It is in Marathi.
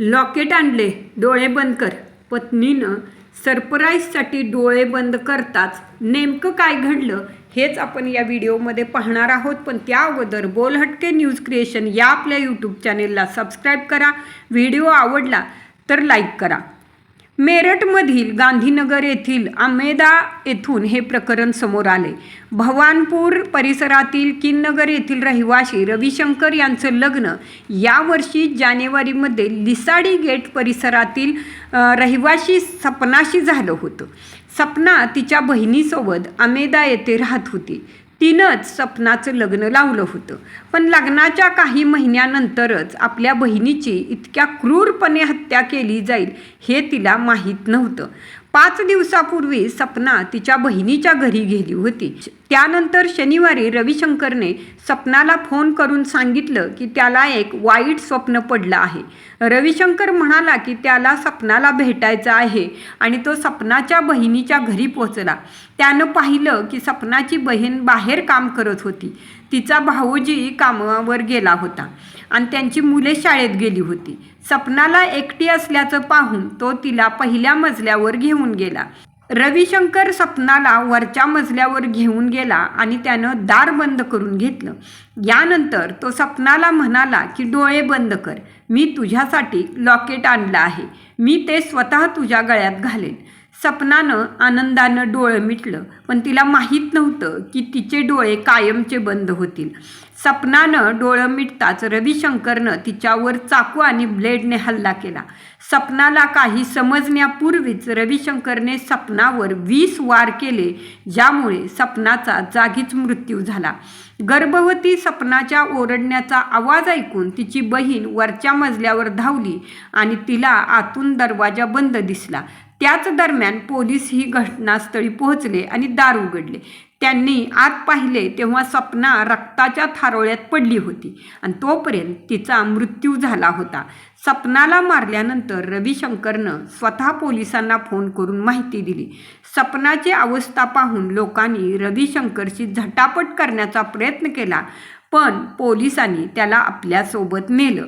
लॉकेट आणले डोळे बंद कर. पत्नीनं सरप्राईजसाठी डोळे बंद करताच नेमकं काय घडलं हेच आपण या व्हिडिओमध्ये पाहणार आहोत. पण त्या अगोदर बोलहटके न्यूज क्रिएशन या आपल्या यूट्यूब चॅनेलला सबस्क्राईब करा. व्हिडिओ आवडला तर लाईक करा. मेरठमधील गांधीनगर येथील आमेदा येथून हे प्रकरण समोर आले. भवानपूर परिसरातील किननगर येथील रहिवाशी रविशंकर यांचं लग्न यावर्षी जानेवारीमध्ये लिसाडी गेट परिसरातील रहिवाशी सपनाशी झालं होतं. सपना तिच्या बहिणीसोबत आमेदा येथे राहत होती. तिनंच सपनाचं लग्न लावलं होतं. पण लग्नाच्या काही महिन्यानंतरच आपल्या बहिणीची इतक्या क्रूरपणे हत्या केली जाईल हे तिला माहीत नव्हतं. पाच दिवसापूर्वी सपना तिच्या बहिणीच्या घरी गेली होती. त्यानंतर शनिवारी रविशंकरने सपनाला फोन करून सांगितलं की त्याला एक वाईट स्वप्न पडलं आहे. रविशंकर म्हणाला की त्याला सपनाला भेटायचं आहे आणि तो सपनाच्या बहिणीच्या घरी पोचला त्यानं पाहिलं की सपनाची बहीण बाहेर काम करत होती. तिचा भाऊजी कामावर गेला होता आणि त्यांची मुले शाळेत गेली होती. सपनाला एकटी असल्याचं पाहून तो तिला पहिल्या मजल्यावर घेऊन गेला. रविशंकर सपनाला वरच्या मजल्यावर घेऊन गेला आणि त्यानं दार बंद करून घेतलं. यानंतर तो सपनाला म्हणाला की डोळे बंद कर. मी तुझ्यासाठी लॉकेट आणलं आहे. मी ते स्वतः तुझ्या गळ्यात घालेन. सपनानं आनंदानं डोळं मिटलं. पण तिला माहीत नव्हतं की तिचे डोळे कायमचे बंद होतील. सपनानं डोळं मिटताच रविशंकरनं तिच्यावर चाकू आणि ब्लेडने हल्ला केला. सपनाला काही समजण्यापूर्वीच रविशंकरने सपनावर वीस वार केले ज्यामुळे सपनाचा जागीच मृत्यू झाला. गर्भवती सपनाच्या ओरडण्याचा आवाज ऐकून तिची बहीण वरच्या मजल्यावर धावली आणि तिला आतून दरवाजा बंद दिसला. त्याच दरम्यान पोलीस ही घटनास्थळी पोहोचले आणि दार उघडले. त्यांनी आत पाहिले तेव्हा सपना रक्ताच्या थारोळ्यात पडली होती आणि तोपर्यंत तिचा मृत्यू झाला होता. सपनाला मारल्यानंतर रविशंकरनं स्वतः पोलिसांना फोन करून माहिती दिली. सपनाची अवस्था पाहून लोकांनी रविशंकरशी झटापट करण्याचा प्रयत्न केला पण पोलिसांनी त्याला आपल्यासोबत नेलं.